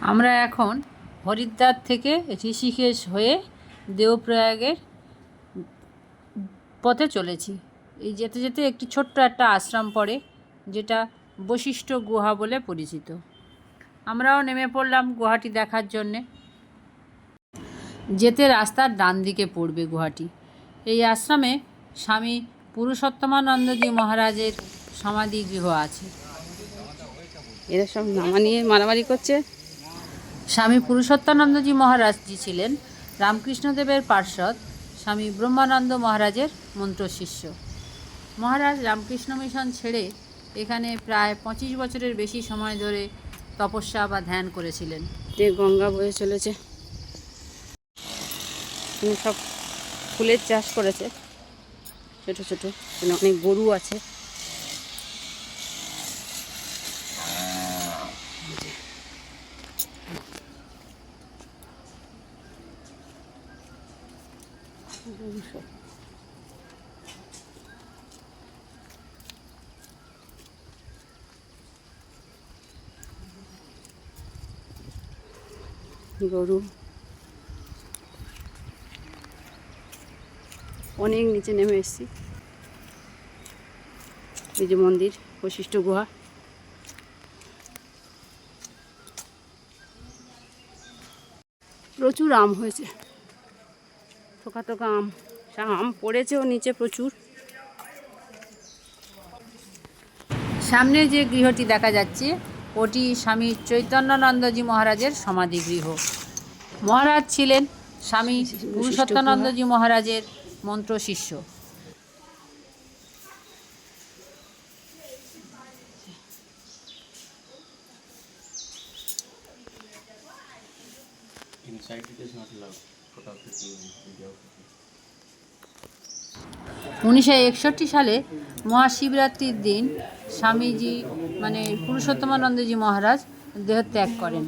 আমরা এখন হরিদ্বার থেকে ঋষিকেশ হয়ে দেবপ্রয়াগের পথে চলেছি। এই যেতে যেতে একটি ছোট্ট একটা আশ্রম পড়ে, যেটা বশিষ্ঠ গুহা বলে পরিচিত। আমরাও নেমে পড়লাম গুহাটি দেখার জন্যে। যেতে রাস্তার ডান দিকে পড়বে গুহাটি। এই আশ্রমে স্বামী পুরুষোত্তমানন্দজি মহারাজের সমাধি গৃহ আছে। এরা সব নামা নিয়ে মারামারি করছে? স্বামী পুরুষোত্তানন্দজি মহারাজজি ছিলেন রামকৃষ্ণদেবের পার্ষদ, স্বামী ব্রহ্মানন্দ মহারাজের মন্ত্র শিষ্য। মহারাজ রামকৃষ্ণ মিশন ছেড়ে এখানে প্রায় পঁচিশ বছরের বেশি সময় ধরে তপস্যা বা ধ্যান করেছিলেন। যে গঙ্গা বয়ে চলেছে। সব ফুলের চাষ করেছে। ছোট ছোট। অনেক গরু আছে। গরু। অনেক নিচে নেমে এসেছি। এই যে মন্দির, বৈশিষ্ট্য গুহা। প্রচুর আম হয়েছে। থোকা থোকা আম। আম পড়েছেও নিচে প্রচুর। সামনে যে গৃহটি দেখা যাচ্ছে ওটি স্বামী চৈতন্যানন্দজি মহারাজের সমাধি গৃহ মহারাজ ছিলেন স্বামী পুরুষোত্তানন্দজি মহারাজের মন্ত্র শিষ্য Inside it is not allowed. Photography and videography. উনিশশো একষট্টি সালে মহাশিবরাত্রির দিন স্বামীজি মানে পুরুষোত্তমানন্দজি মহারাজ দেহত্যাগ করেন।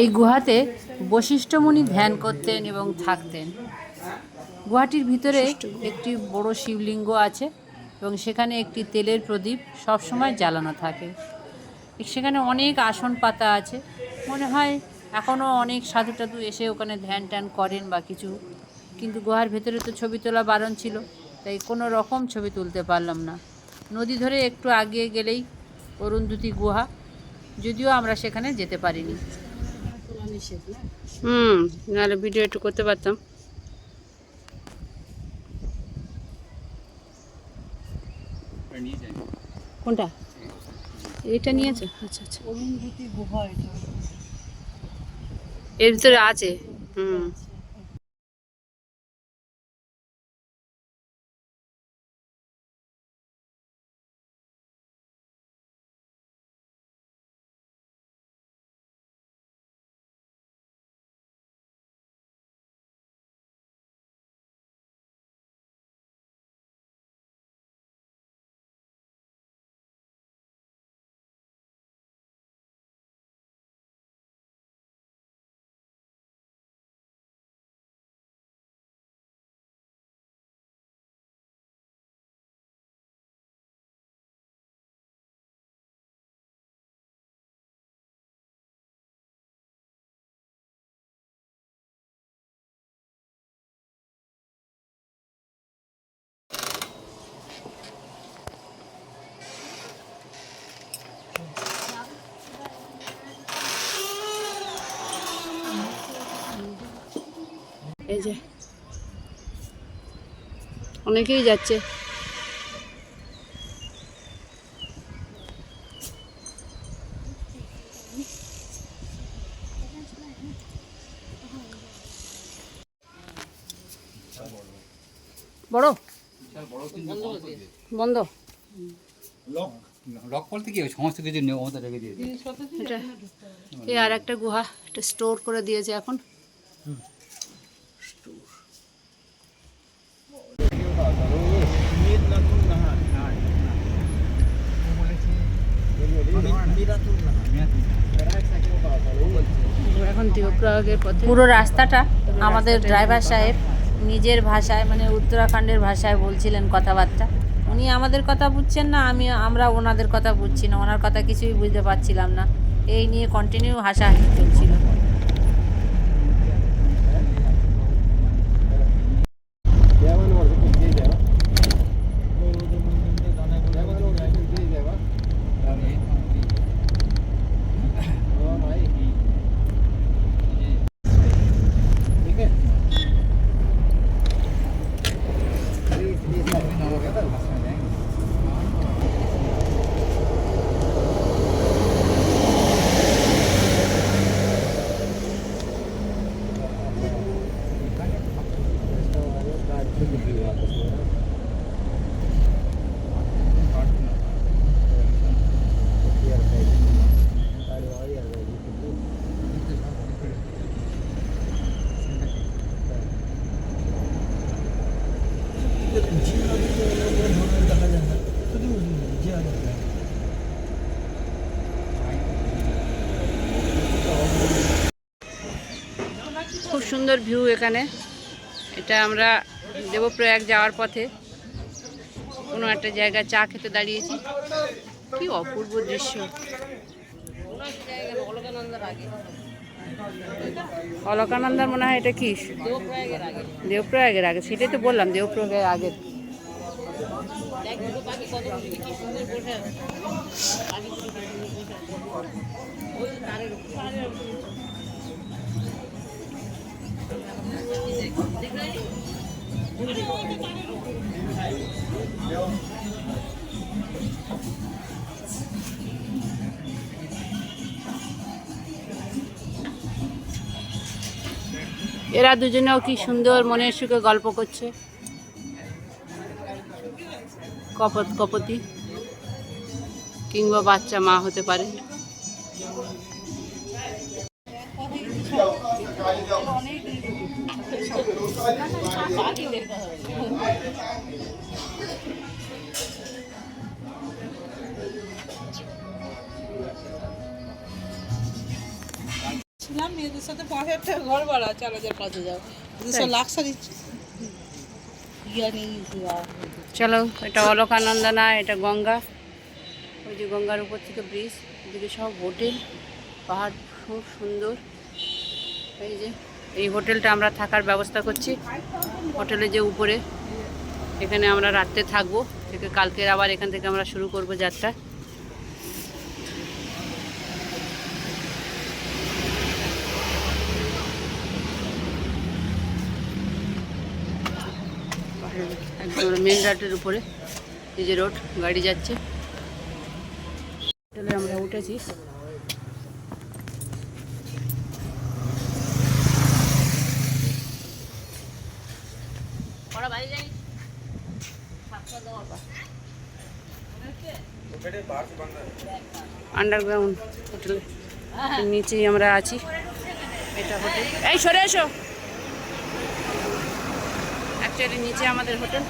এই গুহাতে বশিষ্ঠ মুনি ধ্যান করতেন এবং থাকতেন। গুহাটির ভিতরে একটি বড় শিবলিঙ্গ আছে এবং সেখানে একটি তেলের প্রদীপ সবসময় জ্বালানো থাকে। সেখানে অনেক আসন পাতা আছে। মনে হয় এখনও অনেক সাধু টাধু এসে ওখানে ধ্যান ট্যান করেন বা কিছু কিন্তু গুহার ভেতরে তো ছবি তোলা বারণ ছিল তাই কোনো রকম ছবি তুলতে পারলাম না। নদী ধরে একটু আগিয়ে গেলেই অরুন্ধতী গুহা যদিও আমরা সেখানে যেতে পারিনি। হুম নাহলে ভিডিও একটু করতে পারতাম। কোনটা? এটা নিয়েছে? আচ্ছা আচ্ছা। এর ভিতরে আছে। হুম। যে অনেকেই যাচ্ছে। বড়? বন্ধ। আর একটা গুহা এটা স্টোর করে দিয়েছে এখন। পুরো রাস্তাটা আমাদের ড্রাইভার সাহেব নিজের ভাষায় মানে উত্তরাখণ্ডের ভাষায় বলছিলেন কথাবার্তা। উনি আমাদের কথা বুঝছেন না, আমি, আমরা ওনাদের কথা বুঝছি না, ওনার কথা কিছুই বুঝতে পারছিলাম না। এই নিয়ে কন্টিনিউ হাসাহাসি চলছিল। সুন্দর ভিউ এখানে। এটা আমরা দেবপ্রয়াগ যাওয়ার পথে। কোনো একটা জায়গায় চা খেতে দাঁড়িয়েছি। কি অপূর্ব দৃশ্য। অলকানন্দার মনে হয় এটা কি? দেবপ্রয়াগের আগে। সেটাই তো বললাম দেবপ্রয়াগের আগে। এরা দুজনেও কি সুন্দর মনের সুখে গল্প করছে? কপত, কপতি কিংবা বাচ্চা মা হতে পারে। ছিলাম মেয়েদের সাথে পাঁচ হাজার টাকা ঘর ভাড়া চার হাজার পাঁচ হাজার। দুশো আর চলো এটা অলকানন্দা না এটা গঙ্গা। ওই যে গঙ্গার উপর থেকে ব্রিজ এদিকে সব হোটেল পাহাড় খুব সুন্দর। এই যে এই হোটেলটা আমরা থাকার ব্যবস্থা করছি। হোটেলে যে উপরে, এখানে আমরা রাত্রে থাকব। থেকে কালকের আবার এখান থেকে আমরা শুরু করব যাত্রা। একদম মেন রোডের উপরে, এই যে রোড গাড়ি যাচ্ছে। আমরা উঠেছি। আন্ডারগ্রাউন্ড হোটেলে নিচেই আমরা আছি। এটা হোটেল এই সরে এসো। অ্যাকচুয়ালি নিচে আমাদের হোটেল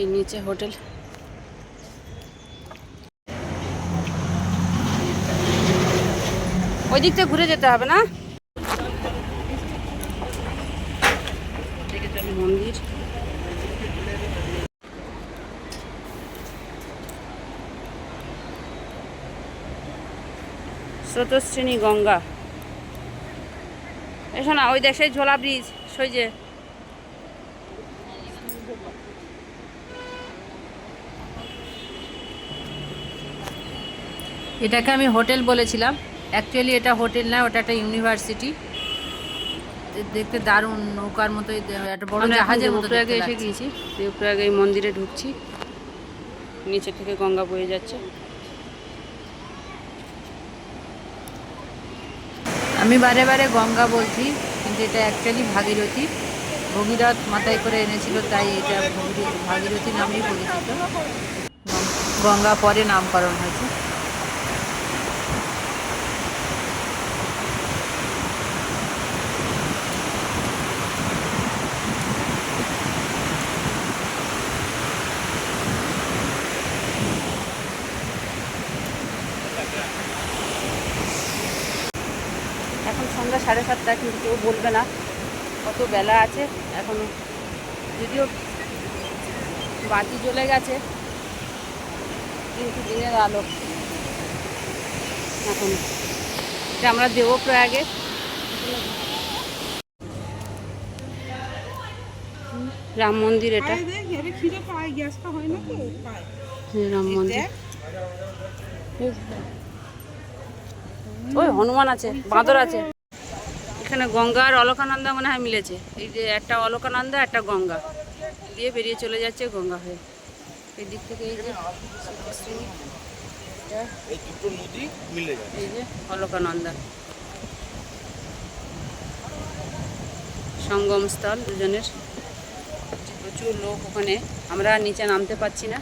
এই নিচে হোটেল ওই দিক থেকে ঘুরে যেতে হবে না? মন্দির। স্রোতশ্রেণী গঙ্গা। এসো না ওই সেই ঝোলা ব্রিজ সই এটাকে আমি হোটেল বলেছিলাম। অ্যাকচুয়ালি এটা হোটেল না, ওটা একটা ইউনিভার্সিটি। দেখতে দারুণ নৌকার মতো একটা বড় জাহাজের মতো দেখতে এসে। গিয়েছি দেবপ্রয়াগে এই মন্দিরে ঢুকছি নিচে থেকে গঙ্গা বয়ে যাচ্ছে। আমি বারে বারে গঙ্গা বলছি কিন্তু এটা অ্যাকচুয়ালি ভাগীরথী। ভগীরথ মাথায় করে এনেছিল তাই এটা ভগীর- ভাগীরথী নামেই পরিচিত। গঙ্গা পরে নামকরণ হয়েছে এখন সন্ধ্যা সাড়ে সাতটা কিন্তু কেউ বলবে না। কত বেলা আছে এখনও। যদিও বাতি জ্বলে গেছে কিন্তু দিনের আলো। এখন এটা আমরা দেবো প্রয়াগে। রাম মন্দির এটা। রাম মন্দির। ওই হনুমান আছে বাঁদর আছে। এখানে গঙ্গা আর অলকানন্দা মনে হয় মিলেছে। এই যে একটা অলকানন্দা একটা গঙ্গা। দিয়ে বেরিয়ে চলে যাচ্ছে গঙ্গা হয়ে। এই দিক থেকে এই যে এই যে অলকানন্দা। সঙ্গম স্থল দুজনের। প্রচুর লোক ওখানে। আমরা নিচে নামতে পারছি না।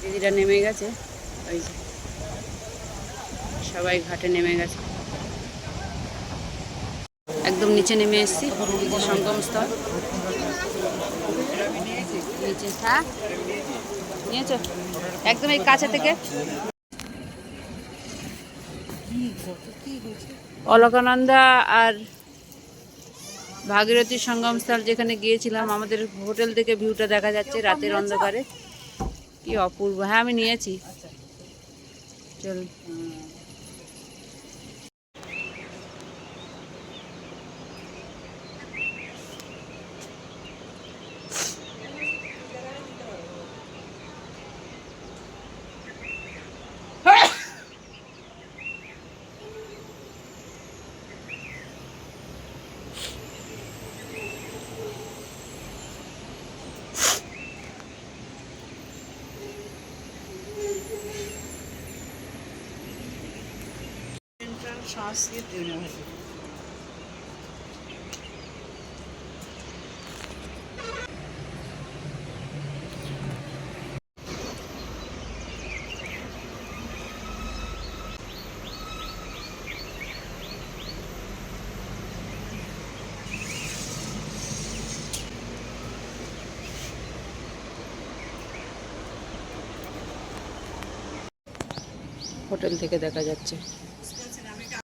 দিদিরা নেমে গেছে। ওই যে সবাই ঘাটে নেমে গেছে। একদম নিচে নেমে এসেছি, সঙ্গম স্থল। হ্যাঁ? একদম এই কাছে থেকে। অলকানন্দা আর ভাগীরথী সঙ্গমস্থল যেখানে গিয়েছিলাম, আমাদের হোটেল থেকে ভিউটা দেখা যাচ্ছে রাতের অন্ধকারে। কি অপূর্ব। হ্যাঁ আমি নিয়েছি। চল। সেন্ট্রাল সংস্কৃত ইউনিভার্সিটি হোটেল থেকে দেখা যাচ্ছে।